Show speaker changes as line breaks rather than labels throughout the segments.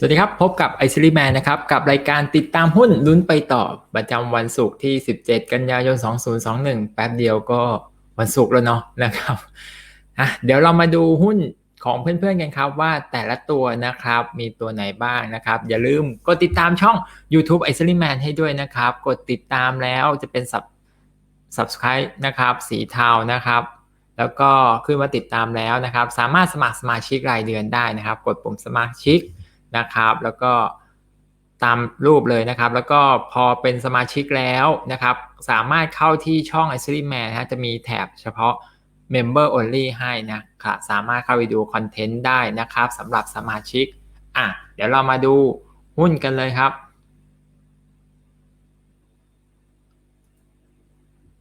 สวัสดีครับ พบกับไอซิลิแมนนะครับ กับรายการติดตามหุ้นลุ้นไปต่อ ประจำวันศุกร์ที่ 17 กันยายน 2021 แป๊บเดียวก็วันศุกร์แล้วเนาะนะครับอะเดี๋ยวเรามาดูหุ้นของเพื่อนๆกันครับว่าแต่ละตัวนะครับมีตัวไหนบ้างนะครับ อย่าลืมกดติดตามช่อง YouTube ไอซิลิแมนให้ด้วยนะครับ กดติดตามแล้วจะเป็น sub subscribe นะครับ สีเทานะครับ แล้วก็ขึ้นมาติดตามแล้วนะครับ สามารถสมัครสมาชิกรายเดือนได้นะครับ กดปุ่มสมาชิก นะครับ แล้วก็ตามรูปเลยนะครับ แล้วก็พอเป็นสมาชิกแล้วนะครับ สามารถเข้าที่ช่อง i อ i แมนนะฮะจะมีแถบเฉพาะ Member Only ให้นะครับสามารถเข้าไปดูคอนเทนต์ได้นะครับสำหรับสมาชิกอะเดี๋ยวเรามาดูหุ้นกันเลยครับ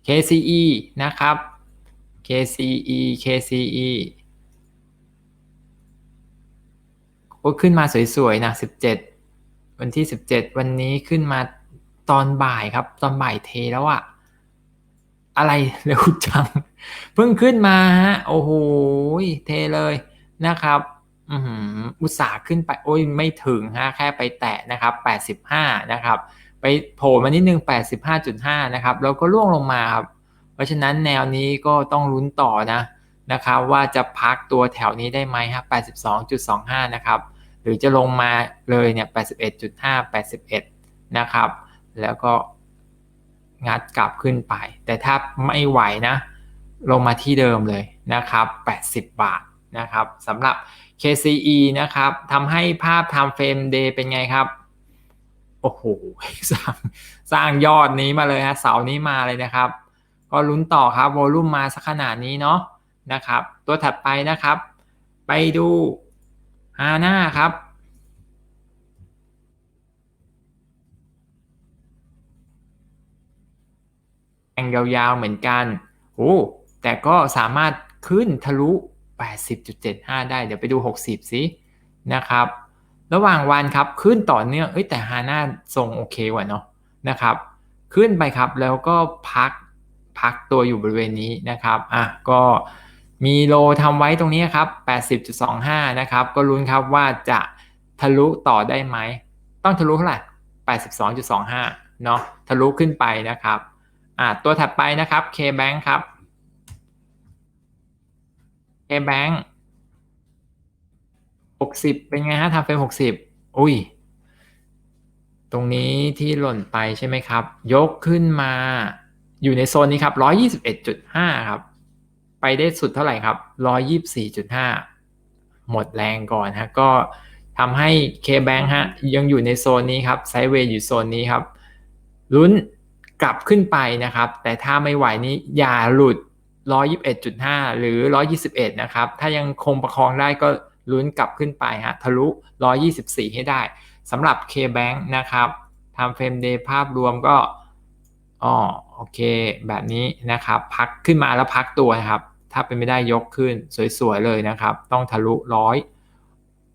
KCE นะครับ KCE KCE โอ้ขึ้นมาสวยๆนะ17วันที่17วันนี้ขึ้นมาตอนบ่ายครับ ตอนบ่ายเทแล้วอะอะไรเร็วจัง เพิ่งขึ้นมาฮะโอ้โหเทเลยนะครับอุตสาห์ขึ้นไปโอ้ยไม่ถึงฮะแค่ไปแตะนะครับ 85 นะครับ ไปโผล่มานิดนึง 85.5 นะครับ แล้วก็ล่วงลงมาครับ เพราะฉะนั้นแนวนี้ก็ต้องลุ้นต่อนะ นะครับว่าจะพักตัวแถวนี้ได้ไหมครับ82.25 นะครับ หรือจะลงมาเลยเนี่ย 81.5 81 นะครับ แล้วก็งัดกลับขึ้นไป แต่ถ้าไม่ไหวนะ ลงมาที่เดิมเลยนะครับ 80 บาทนะครับสำหรับ KCE นะครับทำให้ภาพ time frame day เป็นไงครับ โอ้โหสร้างสร้างยอดนี้มาเลยฮะเสานี้มาเลยนะครับ ก็ลุ้นต่อครับ โวลุ่มมาสักขนาดนี้เนาะ นะครับ ตัวถัดไปนะครับ ไปดูฮาน่าครับแองยาวๆเหมือนกันโอ้แต่ก็สามารถขึ้นทะลุ 80.75 ได้ เดี๋ยวไปดู 60 สินะครับ ระหว่างวันครับขึ้นต่อเนื่องเอ้ยแต่ฮาน่าทรงโอเคกว่าเนาะนะครับ ขึ้นไปครับแล้วก็พักพักตัวอยู่บริเวณนี้นะครับ อะก็ มีโลทำไว้ตรงนี้ครับ 80.25 นะครับ ก็ลุ้นครับว่าจะทะลุต่อได้ไหม ต้องทะลุเท่าไหร่ 82.25 เนาะทะลุขึ้นไปนะครับอะตัวถัดไปนะครับ K-Bank ครับ K-Bank 60 เป็นไงฮะทำเฟรม60 อุ้ย ตรงนี้ที่หล่นไปใช่ไหมครับ ยกขึ้นมาอยู่ในโซนนี้ครับ 121.5 ครับ ไปได้สุดเท่าไหร่ครับ124.5หมดแรงก่อนฮะก็ทำให้ K-Bank ฮะยังอยู่ในโซนนี้ครับไซด์เวย์อยู่โซนนี้ครับลุ้นกลับขึ้นไปนะครับ แต่ถ้าไม่ไหวนี้อย่าหลุด 121.5 หรือ 121 นะครับ ถ้ายังคงประคองได้ก็ลุ้นกลับขึ้นไปฮะทะลุ 124 ให้ได้สำหรับ K-Bank นะครับทำเฟรมเดย์ภาพรวมก็ อ๋อโอเค แบบนี้นะครับ พักขึ้นมาแล้วพักตัวนะครับ ถ้าเป็นไม่ได้ยกขึ้นสวยๆเลยนะครับ ต้องทะลุร้อย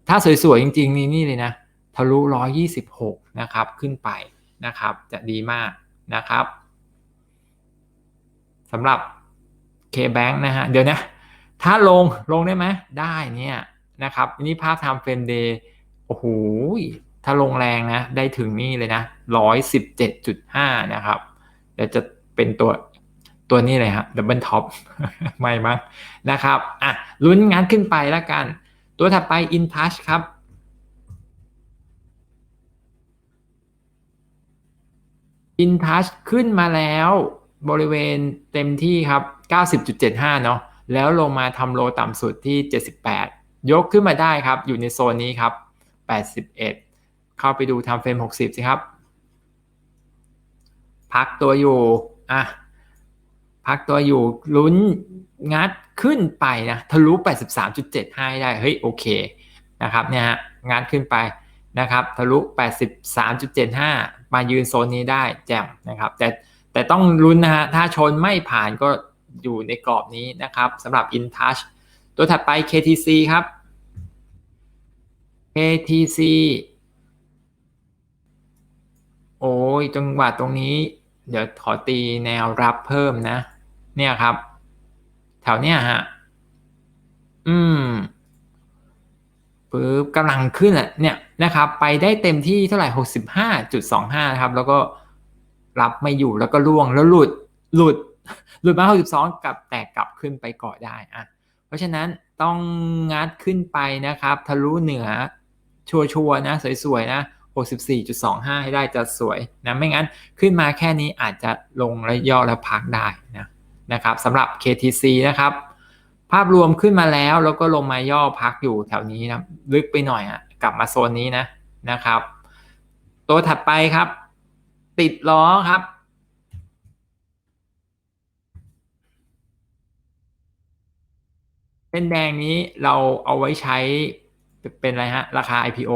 ถ้าสวยๆจริงๆนี่นี่เลยนะทะลุ126นะครับขึ้นไปนะครับ จะดีมากนะครับสำหรับ K-Bank นะฮะเดี๋ยวนะ ถ้าลงลงได้ไหมได้เนี่ยนะครับนี่ภาพ time frame day โอ้โหถ้าลงแรงนะ ได้ถึงนี่เลยนะ117.5นะครับ เดี๋ยวจะเป็นตัวตัวนี้เลยฮะดับเบิลท็อปไม่มั้งนะครับอะลุ้นงานขึ้นไปแล้วกัน ตัวถัดไป InTouch ครับ InTouch ขึ้นมาแล้วบริเวณเต็มที่ครับ 90.75 เนาะแล้วลงมาทำโลต่ำสุดที่ 78 ยกขึ้นมาได้ครับ อยู่ในโซนนี้ครับ 81 เข้าไปดูทำเฟรม 60 สิครับ พักตัวอยู่อะพักตัวอยู่ลุ้นงัดขึ้นไปนะทะลุ 83.75 ได้ เฮ้ยโอเคนะครับเนี่ยฮะงัดขึ้นไปนะครับทะลุ 83.75 มายืนโซนนี้ได้แจ่มนะครับ แต่แต่ต้องลุ้นนะฮะถ้าชนไม่ผ่านก็อยู่ในกรอบนี้นะครับสำหรับ InTouch ตัวถัดไป KTC ครับ KTC โอ้ยจังหวะตรงนี้ เดี๋ยวขอตีแนวรับเพิ่มนะ เนี่ยครับ แถวเนี้ยฮะ อืมปึ๊บกำลังขึ้นอะ เนี่ยนะครับ ไปได้เต็มที่เท่าไหร่หกสิบห้าจุดสองห้าครับ แล้วก็รับไม่อยู่แล้วก็ล่วงแล้วหลุดหลุด หลุดมาหกสิบสองกลับแตกกลับขึ้นไปเกาะได้อะ เพราะฉะนั้นต้องงัดขึ้นไปนะครับ ทะลุเหนือชัวร์ๆนะ สวยๆนะ 64.25 ให้ได้จะสวยนะไม่งั้นขึ้นมาแค่นี้อาจจะลงและย่อแล้วพักได้นะนะครับสำหรับ KTC นะครับ ภาพรวมขึ้นมาแล้วแล้วก็ลงมาย่อพักอยู่แถวนี้นะลึกไปหน่อยอะกลับมาโซนนี้นะนะครับ ตัวถัดไปครับ ติดล้อครับเป็นแดงนี้เราเอาไว้ใช้เป็นอะไรฮะ ราคา IPO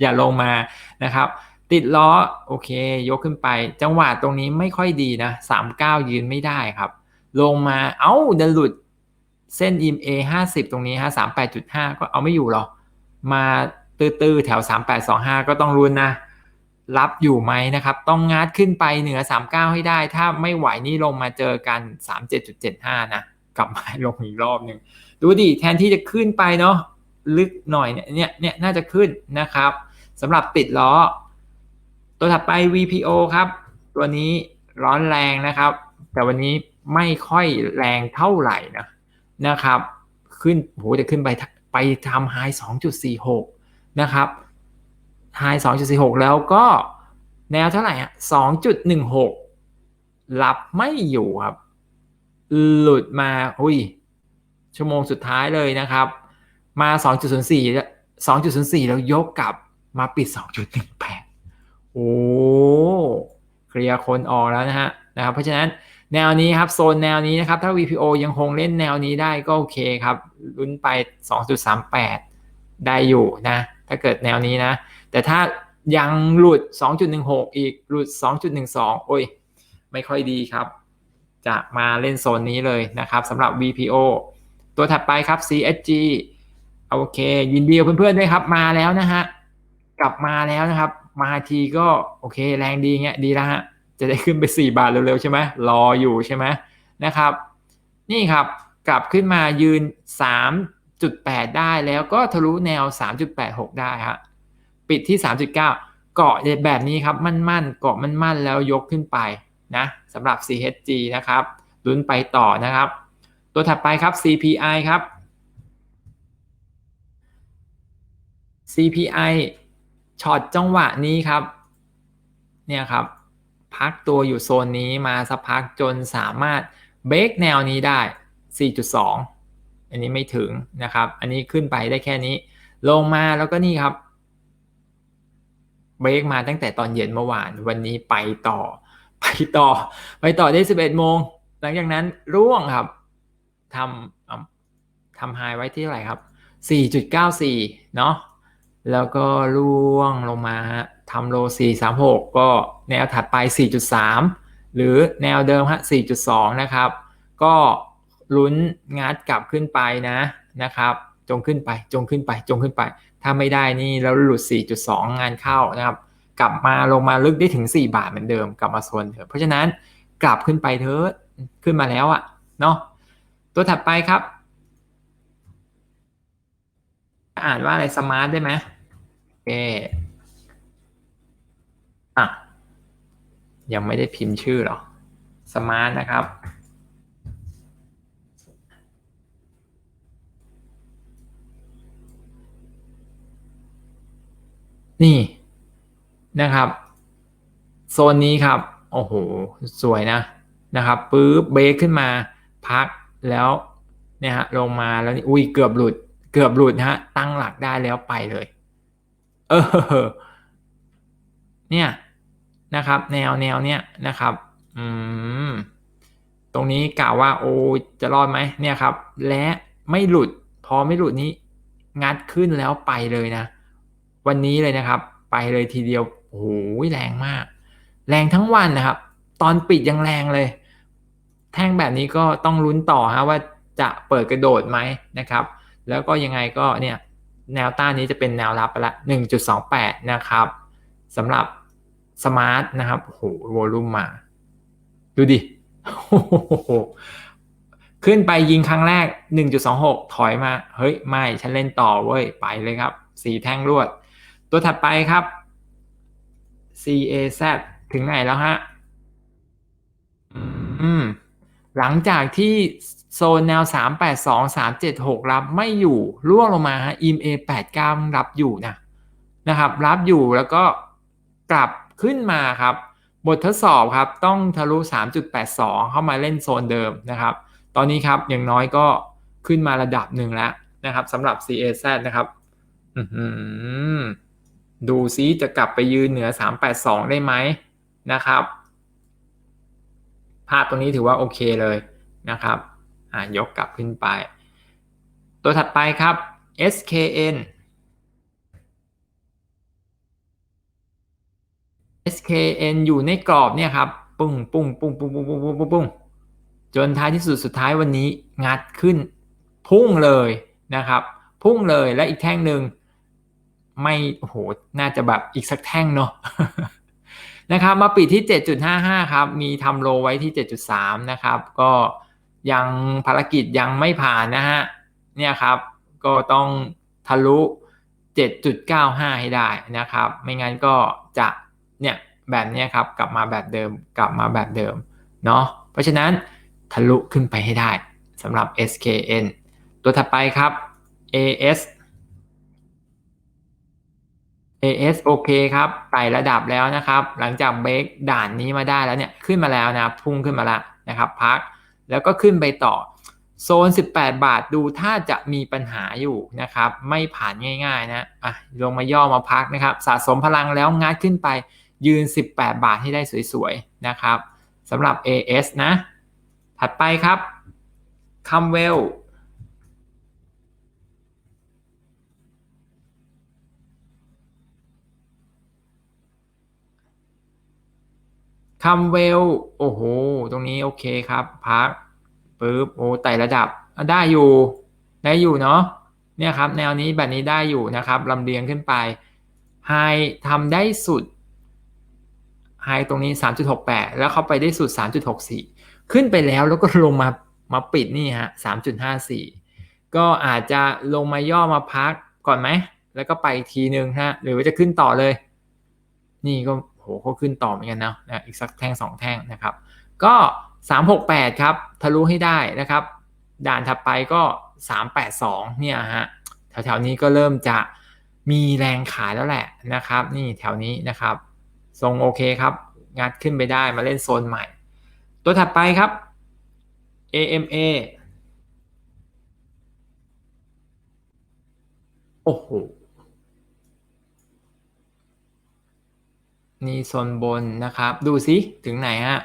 อย่าลงมานะครับ ติดล้อโอเค ยกขึ้นไป จังหวะตรงนี้ไม่ค่อยดีนะสามเก้ายืนไม่ได้ครับ ลงมาเอา้าเดินหลุดเส้น EMA ห้าสิบตรงนี้ฮะสามแปดจุดห้าก็เอาไม่อยู่หรอกมาตื้อๆแถวสามแปดสองห้าก็ต้องรุนนะ รับอยู่ไหมนะครับ ต้องงัดขึ้นไปเหนือ 39 ให้ได้ ถ้าไม่ไหวนี่ลงมาเจอกัน 37.75 นะ กลับมาลงอีกรอบหนึ่ง ดูดิ แทนที่จะขึ้นไปเนาะ ลึกหน่อยเนี่ยเนี่ยน่าจะขึ้นนะครับสำหรับติดล้อ ตัวถัดไป VPO ครับ ตัวนี้ร้อนแรงนะครับ แต่วันนี้ไม่ค่อยแรงเท่าไหร่นะนะครับ ขึ้นโหจะขึ้นไปไปทำไฮ2.46 นะครับไฮ2.46 แล้วก็แนวเท่าไหร่อะ2.16รับไม่อยู่ครับ หลุดมาอุ้ยชั่วโมงสุดท้ายเลยนะครับ มา 2.04 2.04 แล้วยกกลับมาปิด 2.18 โอ้ เคลียร์คนออกแล้วนะฮะนะครับ เพราะฉะนั้นแนวนี้ครับ โซนแนวนี้นะครับ ถ้า VPO ยังคงเล่นแนวนี้ได้ก็โอเคครับ ลุ้นไป 2.38 ได้อยู่นะ ถ้าเกิดแนวนี้นะ แต่ถ้ายังหลุด 2.16 อีกหลุด 2.12 โอ้ย ไม่ค่อยดีครับ จะมาเล่นโซนนี้เลยนะครับสำหรับ VPO ตัวถัดไปครับ CSG โอเค ยินดีกับเพื่อนๆด้วยครับ มาแล้วนะฮะ กลับมาแล้วนะครับ มาทีก็โอเค แรงดีเงี้ยดีแล้วฮะ จะได้ขึ้นไป 4 บาทเร็วๆใช่ไหมรออยู่ใช่ไหมนะครับ นี่ครับกลับขึ้นมายืน 3.8 ได้แล้วก็ทะลุแนว 3.86 ได้ฮะปิดที่ 3.9 เกาะแบบนี้ครับมั่นๆเกาะมั่นๆแล้วยกขึ้นไปนะสำหรับ CHG นะครับลุ้นไปต่อนะครับ ตัวถัดไปครับ CPI ครับ CPI ช็อตจังหวะนี้ครับ เนี่ยครับ พักตัวอยู่โซนนี้มาสักพักจนสามารถเบรกแนวนี้ได้ 4.2 อันนี้ไม่ถึงนะครับ อันนี้ขึ้นไปได้แค่นี้ ลงมาแล้วก็นี่ครับ เบรกมาตั้งแต่ตอนเย็นเมื่อวาน วันนี้ไปต่อ ไปต่อ ไปต่อได้ 11 โมง หลังจากนั้นร่วงครับทำทำไฮไว้ที่เท่าไหร่ครับ 4.94 เนาะ แล้วก็ล่วงลงมาทำโล 436 ก็แนวถัดไป 4.3 หรือแนวเดิมฮะ 4.2 นะครับ ก็ลุ้นงัดกลับขึ้นไปนะนะครับ จงขึ้นไป จงขึ้นไป จงขึ้นไป ถ้าไม่ได้นี่แล้วหลุด 4.2 งานเข้านะครับ กลับมาลงมาลึกได้ถึง 4 บาทเหมือนเดิม กลับมาโซนเถอะ เพราะฉะนั้นกลับขึ้นไปเถอะขึ้นมาแล้วอะเนาะ ตัวถัดไปครับ อ่านว่าอะไรสมาร์ทได้ไหม เคอะยังไม่ได้พิมพ์ชื่อหรอสมาร์ทนะครับ นี่นะครับ โซนนี้ครับ โอ้โห สวยนะนะครับปึ๊บเบรกขึ้นมาพักแล้วเนี่ยฮะลงมาแล้วนี่อุ้ยเกือบหลุด เกือบหลุดนะฮะตั้งหลักได้แล้วไปเลย เออ เนี่ยนะครับ แนวแนวเนี้ยนะครับ อืม ตรงนี้กล่าวว่า โอ้จะรอดไหมเนี่ยครับ และไม่หลุด พอไม่หลุดนี้ งัดขึ้นแล้วไปเลยนะ วันนี้เลยนะครับ ไปเลยทีเดียวโอ้โหแรงมาก แรงทั้งวันนะครับ ตอนปิดยังแรงเลย แท่งแบบนี้ก็ต้องลุ้นต่อฮะว่าจะเปิดกระโดดไหมนะครับ แล้วก็ยังไงก็เนี่ย แนวต้านนี้จะเป็นแนวรับไปละ 1.28 นะครับสำหรับสมาร์ทนะครับโหวอลุ่มมา ดูดิขึ้นไปยิงครั้งแรก 1.26 ถอยมา เฮ้ย ไม่ ฉันเล่นต่อเว้ย ไปเลยครับ สีแท่งรวด ตัวถัดไปครับ CAZ ถึงไหนแล้วฮะ อืม หลังจากที่ โซนแนว 382 376 รับไม่อยู่ร่วงลงมาฮะ EMA 89 รับอยู่นะนะครับ รับอยู่แล้วก็กลับขึ้นมาครับ บททดสอบครับต้องทะลุ 3.82 เข้ามาเล่นโซนเดิมนะครับ ตอนนี้ครับอย่างน้อยก็ขึ้นมาระดับหนึ่งแล้วนะครับสำหรับ CAZ นะครับดูซิจะกลับไปยืนเหนือ 382 ได้ไหมนะครับภาพตรงนี้ถือว่าโอเคเลยนะครับ อ่ายกกลับขึ้นไป ตัวถัดไปครับ SKN SKN อยู่ในกรอบเนี่ยครับปุ้งปุ้งปุ้งปุ้งปุ้งปุ้งปุ้งปุ้งปุ้งจนท้ายที่สุดสุดท้ายวันนี้งัดขึ้น พุ่งเลยนะครับ พุ่งเลยและอีกแท่งหนึ่งไม่โอ้โหน่าจะแบบอีกสักแท่งเนาะนะครับมาปิดที่ 7.55 ครับ มีทำโลไว้ที่ 7.3 นะครับ ก็ ยังภารกิจยังไม่ผ่านนะฮะเนี่ยครับก็ต้องทะลุ 7.95 ให้ได้นะครับ ไม่งั้นก็จะเนี่ยแบบนี้ครับกลับมาแบบเดิมกลับมาแบบเดิมเนาะเพราะฉะนั้นทะลุขึ้นไปให้ได้สำหรับ SKN ตัวถัดไปครับ AS AS โอเคครับไต่ระดับแล้วนะครับ หลังจากเบรกด่านนี้มาได้แล้วเนี่ยขึ้นมาแล้วนะพุ่งขึ้นมาแล้วนะครับพัก แล้วก็ขึ้นไปต่อโซน 18 บาทดูถ้าจะมีปัญหาอยู่นะครับ ไม่ผ่านง่ายๆนะอะลงมาย่อมาพักนะครับ สะสมพลังแล้วงัดขึ้นไปยืน 18 บาทให้ได้สวยๆนะครับสำหรับ AS นะ ถัดไปครับคัมเวล คัมเวล โอ้โห ตรงนี้โอเคครับ พักปึ๊บโอ้ไต่ระดับ ได้อยู่ ได้อยู่เนาะ เนี่ยครับ แนวนี้แบบนี้ได้อยู่นะครับลำเลียงขึ้นไป ไฮทำได้สุด ไฮตรงนี้ 3.68 แล้วเขาไปได้สุด 3.64 ขึ้นไปแล้วแล้วก็ลงมามาปิดนี่ฮะ 3.54 ก็อาจจะลงมาย่อมาพักก่อนไหม แล้วก็ไปทีนึงฮะ หรือว่าจะขึ้นต่อเลย นี่ก็ หเขาขึ้นต่อเหมือนกันนะนะอีกสักแท่ง 2 แท่งนะครับ ก็ 368 ครับ ทะลุให้ได้นะครับ ด่านถัดไปก็ 382 เนี่ยฮะแถวๆนี้ก็เริ่มจะมีแรงขายแล้วแหละนะครับ นี่แถวนี้นะครับ ทรงโอเคครับ งัดขึ้นไปได้มาเล่นโซนใหม่ ตัวถัดไปครับ AMA โอ้โห นี่โซนบนนะครับ ดูซิถึงไหนฮะ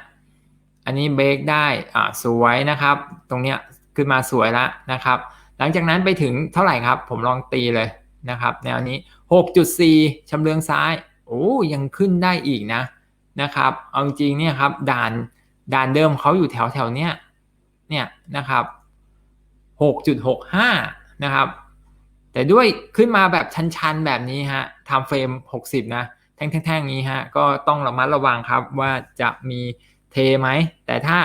อันนี้เบรกได้ อ่าสวยนะครับ ตรงเนี้ยขึ้นมาสวยแล้วนะครับ หลังจากนั้นไปถึงเท่าไหร่ครับ ผมลองตีเลยนะครับ แนวนี้ 6.4ชำเลืองซ้าย โอ้ยังขึ้นได้อีกนะนะครับ เอาจริงเนี่ยครับด่านด่านเดิมเขาอยู่แถวแถวเนี้ยเนี่ยนะครับ 6.65 นะครับ แต่ด้วยขึ้นมาแบบชันๆ แบบนี้ฮะทำเฟรม 60 นะ แท่งๆนี้ฮะก็ต้องระมัดระวังครับว่าจะมีเทไหม แต่ถ้า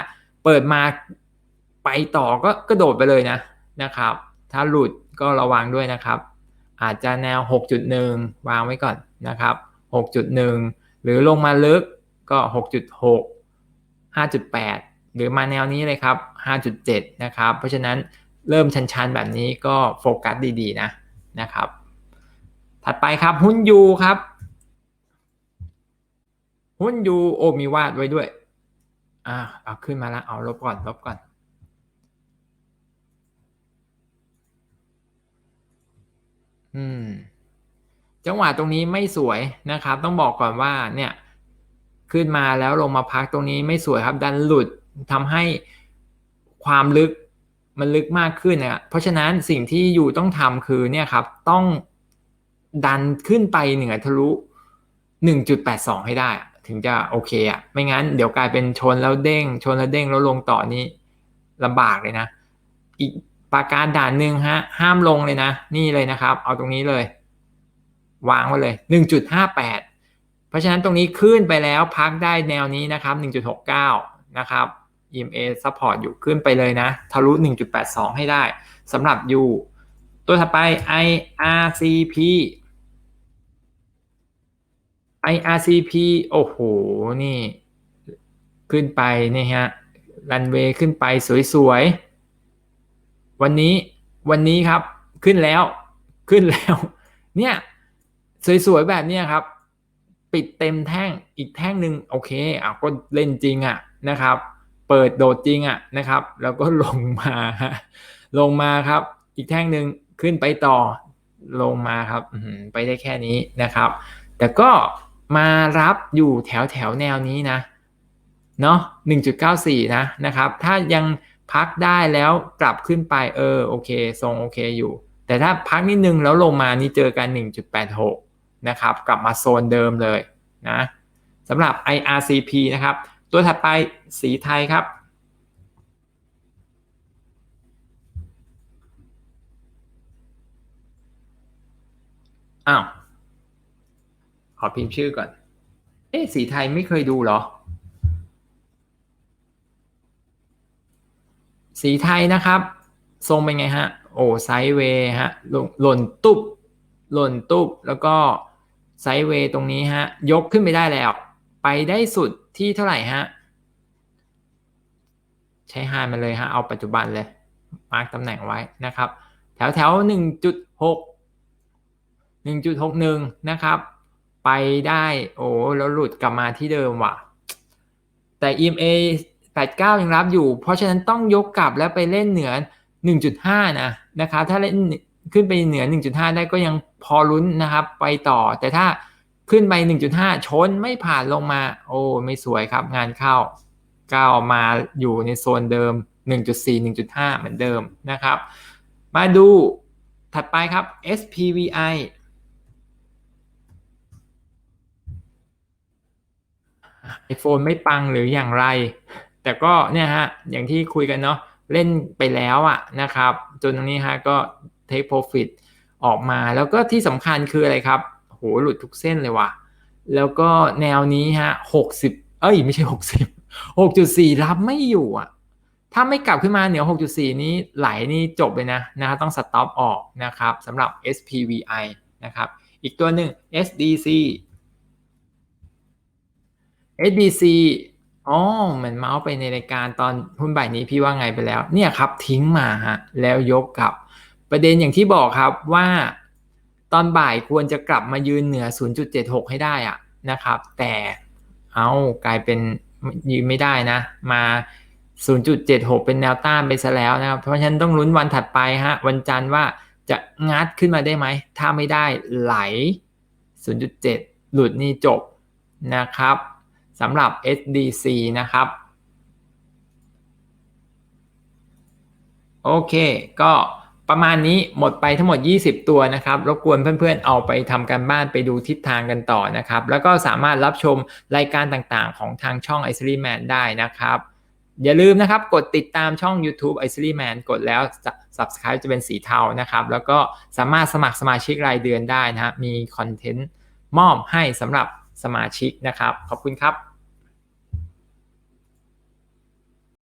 เปิดมาไปต่อก็กระโดดไปเลยนะนะครับ ถ้าหลุดก็ระวังด้วยนะครับ อาจจะแนว 6.1 วางไว้ก่อนนะครับ 6.1 หรือลงมาลึกก็ 6.6 5.8 หรือมาแนวนี้เลยครับ 5.7 นะครับ เพราะฉะนั้นเริ่มชันๆแบบนี้ก็โฟกัสดีๆ นะนะครับ ถัดไปครับหุ้นยูครับ หุ้นยูโอมีวาดไว้ด้วย อ่าเอาขึ้นมาแล้วเอาลบก่อนลบก่อน อืม จังหวะตรงนี้ไม่สวยนะครับ ต้องบอกก่อนว่า เนี่ย ขึ้นมาแล้วลงมาพักตรงนี้ไม่สวยครับ ดันหลุดทำให้ความลึกมันลึกมากขึ้นนะเพราะฉะนั้นสิ่งที่อยู่ต้องทำคือเนี่ยครับ ต้องดันขึ้นไปเหนือทะลุ 1.82 ให้ได้ ถึงจะโอเคอะ ไม่งั้นเดี๋ยวกลายเป็นชนแล้วเด้ง ชนแล้วเด้งแล้วลงต่อนี้ลำบากเลยนะ อีกปราการด่านหนึ่งฮะ ห้ามลงเลยนะ นี่เลยนะครับ เอาตรงนี้เลย วางไว้เลย 1.58 เพราะฉะนั้นตรงนี้ขึ้นไปแล้วพักได้แนวนี้นะครับ 1.69 นะครับ EMA support อยู่ขึ้นไปเลยนะ ทะลุ 1.82 ให้ได้สำหรับ U ตัวถัดไป IRCP IRCP โอ้โห นี่ ขึ้นไปนี่ฮะรันเวย์ขึ้นไปสวยๆ วันนี้วันนี้ครับขึ้นแล้วขึ้นแล้ว เนี่ย สวยๆ แบบเนี้ยครับ ปิดเต็มแท่งอีกแท่งหนึ่งโอเคอะก็เล่นจริงอะนะครับ เปิดโดดจริงอะนะครับ แล้วก็ลงมา ลงมาครับ อีกแท่งหนึ่งขึ้นไปต่อลงมาครับไปได้แค่นี้นะครับ แต่ก็ มารับอยู่แถวแถวแนวนี้นะเนาะ1.94 นะนะครับ ถ้ายังพักได้แล้วกลับขึ้นไปเออโอเค ทรงโอเคอยู่ แต่ถ้าพักนิดนึงแล้วลงมานี่เจอกัน 1.86 นะครับ กลับมาโซนเดิมเลยนะสำหรับ IRCP นะครับ ตัวถัดไปสีไทยครับ อ้าว ขอพิมพ์ชื่อก่อน เอ๊สีไทยไม่เคยดูเหรอ สีไทยนะครับ ทรงเป็นไงฮะ โอ้ไซเวย์ฮะ หล่นตุบหล่นตุบแล้วก็ไซเวย์ตรงนี้ฮะ ยกขึ้นไปได้แล้ว ไปได้สุดที่เท่าไหร่ฮะ ใช้ไฮมาเลยฮะ เอาปัจจุบันเลย มาร์กตำแหน่งไว้นะครับ แถวแถวหนึ่งจุดหกหนึ่งจุดหกหนึ่งนะครับ ไปได้โอ้แล้วหลุดกลับมาที่เดิมว่ะ แต่ EMA 89 ยังรับอยู่ เพราะฉะนั้นต้องยกกลับแล้วไปเล่นเหนือ 1.5 นะนะครับ ถ้าเล่นขึ้นไปเหนือ 1.5 ได้ก็ยังพอลุ้นนะครับ ไปต่อ แต่ถ้าขึ้นไป 1.5 ชนไม่ผ่านลงมา โอ้ไม่สวยครับ งานเข้าก้าวมาอยู่ในโซนเดิม 1.4 1.5 เหมือนเดิมนะครับ มาดูถัดไปครับ SPVI iPhone ไม่ปังหรืออย่างไร แต่ก็เนี่ยฮะ อย่างที่คุยกันเนาะเล่นไปแล้วอะนะครับ จนตรงนี้ฮะก็ take profit ออกมาแล้วก็ที่สำคัญคืออะไรครับ โหหลุดทุกเส้นเลยว่ะ แล้วก็แนวนี้ฮะ60เอ้ยไม่ใช่60 6.4รับไม่อยู่อะ ถ้าไม่กลับขึ้นมาเหนือ6.4นี้ไหลนี่จบเลยนะนะต้องสต็อปออกนะครับสำหรับ SPVI นะครับ อีกตัวหนึ่ง SDC SDC อ๋อเหมือนเมาส์ไปในรายการตอนหุ้นบ่ายนี้พี่ว่าไงไปแล้ว เนี่ยครับทิ้งมาฮะแล้วยกกลับ ประเด็นอย่างที่บอกครับว่า ตอนบ่ายควรจะกลับมายืนเหนือ 0.76 ให้ได้อะนะครับ แต่เอากลายเป็นยืนไม่ได้นะ มา 0.76 เป็นแนวต้านไปซะแล้วนะครับ เพราะฉะนั้นต้องลุ้นวันถัดไปฮะวันจันทร์ว่าจะงัดขึ้นมาได้ไหม ถ้าไม่ได้ไหล 0.7 หลุดนี่จบนะครับ สำหรับ SDC นะครับ โอเค ก็ประมาณนี้หมดไปทั้งหมด 20 ตัวนะครับรบกวนเพื่อนๆ เอาไปทำการบ้านไปดูทิศทางกันต่อนะครับ แล้วก็สามารถรับชมรายการต่างๆ ของทางช่อง i อ l y Man ได้นะครับ อย่าลืมนะครับ กดติดตามช่อง YouTube i อ l y Man กดแล้ว Subscribe จะเป็นสีเทานะครับ แล้วก็สามารถสมัครสมาชิกรายเดือนได้นะมีคอนเทนต์มอบให้สำหรับสมาชิกนะครับ ขอบคุณครับ